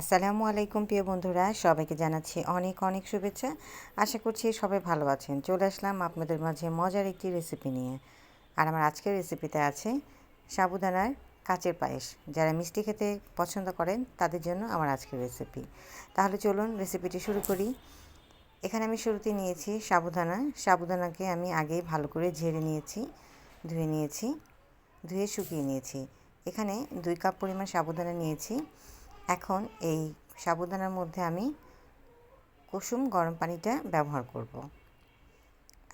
আসসালামু আলাইকুম প্রিয় বন্ধুরা, সবাইকে জানাচ্ছি অনেক অনেক শুভেচ্ছা। আশা করছি সবাই ভালো আছেন। চলে আসলাম আপনাদের মাঝে মজার একটি রেসিপি নিয়ে। আর আমার আজকের রেসিপিতে আছে সাবুদানার কাচের পায়েস। যারা মিষ্টি খেতে পছন্দ করেন, তাদের জন্য আমার আজকের রেসিপি তাহলে চলুন রেসিপিটি শুরু করি। এখানে আমি শুরুতে নিয়েছি সাবুদানা। সাবুদানাকে আমি আগেই ভালো করে ঝেড়ে নিয়েছি, ধুয়ে নিয়েছি, ধুয়ে শুকিয়ে নিয়েছি। এখানে দুই কাপ পরিমাণ সাবুদানা নিয়েছি। এখন এই সাবুদানার মধ্যে আমি কুসুম গরম পানিটা ব্যবহার করব।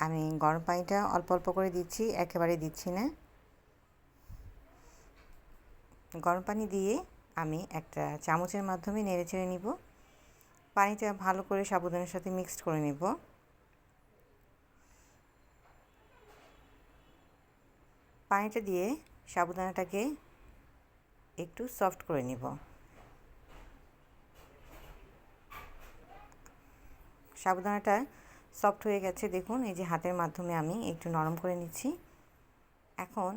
আমি গরম পানিটা অল্প অল্প করে দিচ্ছি, একেবারে দিচ্ছি না। গরম পানি দিয়ে আমি একটা চামচের মাধ্যমে নেড়ে চেড়ে নিব। পানিটা ভালো করে সাবুদানার সাথে মিক্সড করে নেব। পানিটা দিয়ে সাবুদানাটাকে একটু সফট করে নিব। সাবুদানাটা সফট হয়ে গেছে। দেখুন, এই যে হাতের মাধ্যমে আমি একটু নরম করে নিচ্ছি। এখন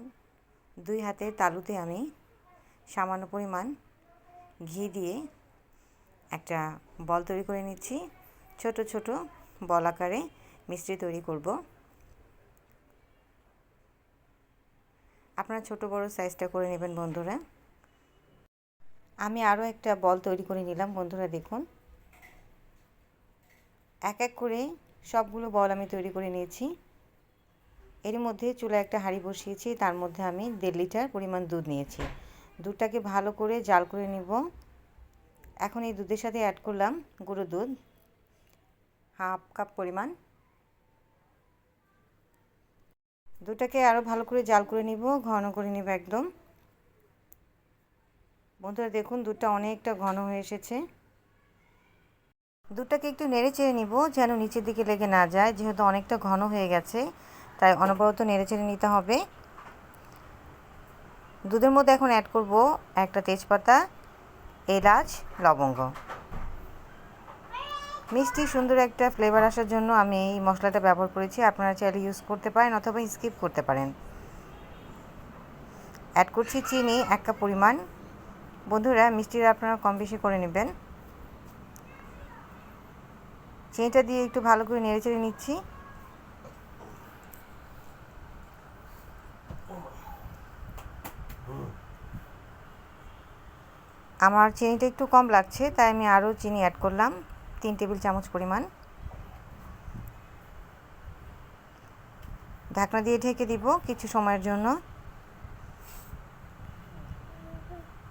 দুই হাতের তালুতে আমি সামান্য পরিমাণ ঘি দিয়ে একটা বল তৈরি করে নিচ্ছি। ছোট ছোট বল আকারে মিষ্টি তৈরি করব। আপনারা ছোট, বড় সাইজটা করে নেবেন বন্ধুরা। আমি আরও একটা বল তৈরি করে নিলাম। বন্ধুরা, দেখুন। এক এক করে সবগুলো বল আমি তৈরি করে নিয়েছি। এর মধ্যে চুলা একটা হাঁড়ি বসিয়েছি, তার মধ্যে আমি দেড় লিটার পরিমাণ দুধ নিয়েছি। দুধটাকে ভালো করে জাল করে নিব। এখন এই দুধের সাথে অ্যাড করলাম গুঁড়ো দুধ, হাফ কাপ পরিমাণ। দুধটাকে আরও ভালো করে জাল করে নিব, ঘন করে নিব একদম। বন্ধুরা দেখুন, দুধটা অনেকটা ঘন হয়ে এসেছে। দুধটাকে একটু নেড়ে চেড়ে নিব যেন নিচের দিকে লেগে না যায়, যেহেতু অনেকটা ঘন হয়ে গেছে, তাই অনবরত নেড়ে চেড়ে নিতে হবে। দুধের মধ্যে এখন অ্যাড করব একটা তেজপাতা, এলাচ, লবঙ্গ। মিষ্টি, সুন্দর একটা ফ্লেভার আসার জন্য আমি এই মশলাটা ব্যবহার করেছি, আপনারা চাইলে ইউজ করতে পারেন অথবা স্কিপ করতে পারেন। অ্যাড করছি চিনি এক কাপ পরিমাণ। বন্ধুরা মিষ্টিটা আপনারা কম বেশি করে নেবেন। চিনিটা দিয়ে একটু ভালো করে নেড়ে চেড়ে নিচ্ছি। আমার চিনিটা একটু কম লাগছে, তাই আমি আরও চিনি অ্যাড করলাম, তিন টেবিল চামচ পরিমাণ। ঢাকনা দিয়ে ঢেকে দিব কিছু সময়ের জন্য।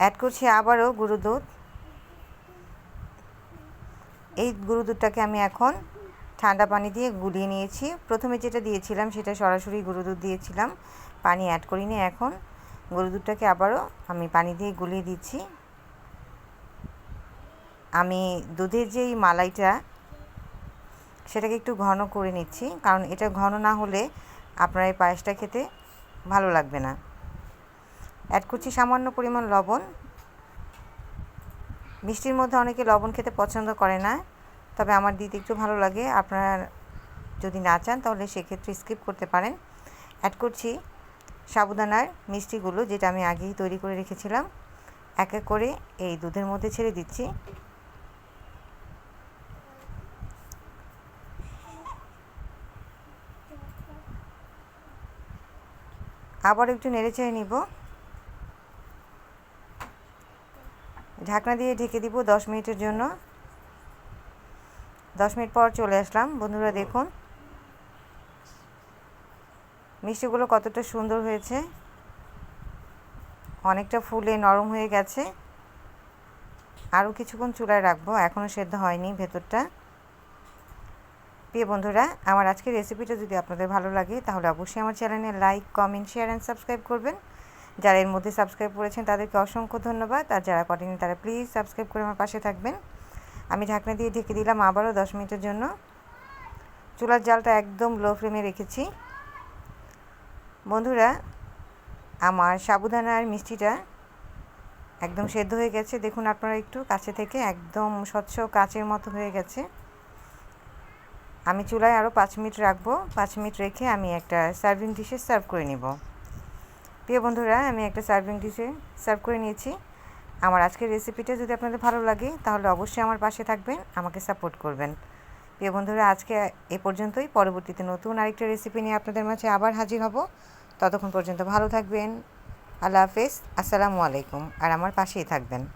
অ্যাড করছি আবারও গুঁড়ো দুধ। এই গুঁড়ো দুধটাকে আমি এখন ঠান্ডা পানি দিয়ে গুলিয়ে নিয়েছি। প্রথমে যেটা দিয়েছিলাম সেটা সরাসরি গুঁড়ো দুধ দিয়েছিলাম। পানি অ্যাড করিনি এখন। গরু দুধটাকে আবারও আমি পানি দিয়ে গুলিয়ে দিচ্ছি। আমি দুধের যেই মালাইটা, সেটাকে একটু ঘন করে নিচ্ছি, কারণ এটা ঘন না হলে আপনার এই পায়েসটা খেতে ভালো লাগবে না। অ্যাড করছি সামান্য পরিমাণ লবণ। মিষ্টির মধ্যে অনেকে লবণ খেতে পছন্দ করে না, তবে আমার দিতে একটু ভালো লাগে। আপনারা যদি না চান, তাহলে সেক্ষেত্রে স্কিপ করতে পারেন। অ্যাড করছি সাবুদানার মিষ্টিগুলো, যেটা আমি আগেই তৈরি করে রেখেছিলাম। এক এক করে এই দুধের মধ্যে ছেড়ে দিচ্ছি। আবার একটু নেড়ে চেড়ে নিব। ঢাকনা দিয়ে ঢেকে দিব দশ মিনিটের জন্য। দশ মিনিট পর চলে আসলাম। বন্ধুরা দেখুন, মিষ্টিগুলো কতটা সুন্দর হয়েছে। অনেকটা ফুলে নরম হয়ে গেছে। আরও কিছুক্ষণ চুলায় রাখব। এখনও সেদ্ধ হয়নি ভেতরটা। প্রিয় বন্ধুরা, আমার আজকের রেসিপিটা যদি আপনাদের ভালো লাগে, তাহলে অবশ্যই আমার চ্যানেলে like comment share and subscribe করবেন। যারা এর মধ্যে সাবস্ক্রাইব করেছেন, তাদেরকে অসংখ্য ধন্যবাদ। আর যারা করেনি তারা প্লিজ সাবস্ক্রাইব করে আমার পাশে থাকবেন। আমি ঢাকনা দিয়ে ঢেকে দিলাম আবারও দশ মিনিটের জন্য। চুলার জালটা একদম লো ফ্লেমে রেখেছি। বন্ধুরা, আমার সাবুদানার মিষ্টিটা একদম সেদ্ধ হয়ে গেছে। দেখুন আপনারা একটু কাছে থেকে একদম স্বচ্ছ কাচের মতো হয়ে গেছে। আমি চুলায় আরও পাঁচ মিনিট রাখব। পাঁচ মিনিট রেখে আমি একটা সার্ভিং ডিশে সার্ভ করে নেব। প্রিয় বন্ধুরা, আমি একটা সার্ভিং ডিশে সার্ভ করে নিয়েছি। আমার আজকের রেসিপিটা যদি আপনাদের ভালো লাগে, তাহলে অবশ্যই আমার পাশে থাকবেন, আমাকে সাপোর্ট করবেন। প্রিয় বন্ধুরা, আজকে এ পর্যন্তই। পরবর্তীতে নতুন আরেকটা রেসিপি নিয়ে আপনাদের মাঝে আবার হাজির হব। ততক্ষণ পর্যন্ত ভালো থাকবেন। আল্লাহ হাফেজ। আসসালামু আলাইকুম। আর আমার পাশেই থাকবেন।